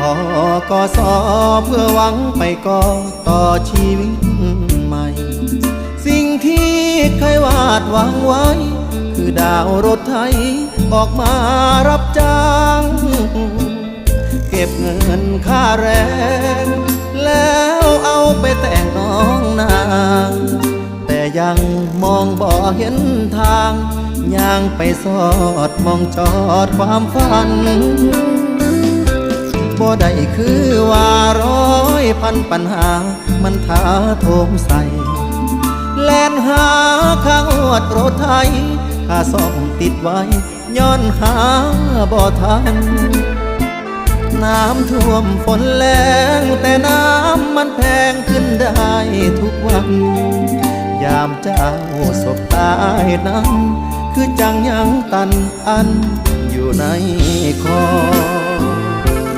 ทกสเพื่อหวังไปก่อต่อชีวิตใหม่ สิ่งที่เคยวาดหวังไว้ คือดาวรถไทยออกมารับจ้าง เก็บเงินค่าแรง แล้วเอาไปแต่งน้องนางแต่ยังมองบ่เห็นทางย่างไปสอดมองจอดความฝัน บ่ได้คือว่าร้อยพันปัญหา มันท้าโถมใส่ แล่นหาข้างอวดรถไทยค่าซ่อมติดไว้ ย้อนหาบ่ทัน น้ำท่วมฝนแรงแต่น้ำมันแพงขึ้นได้ทุกวัน ยามเจ้าสบตายนั้นคือจังยังตันอันอยู่ในคอ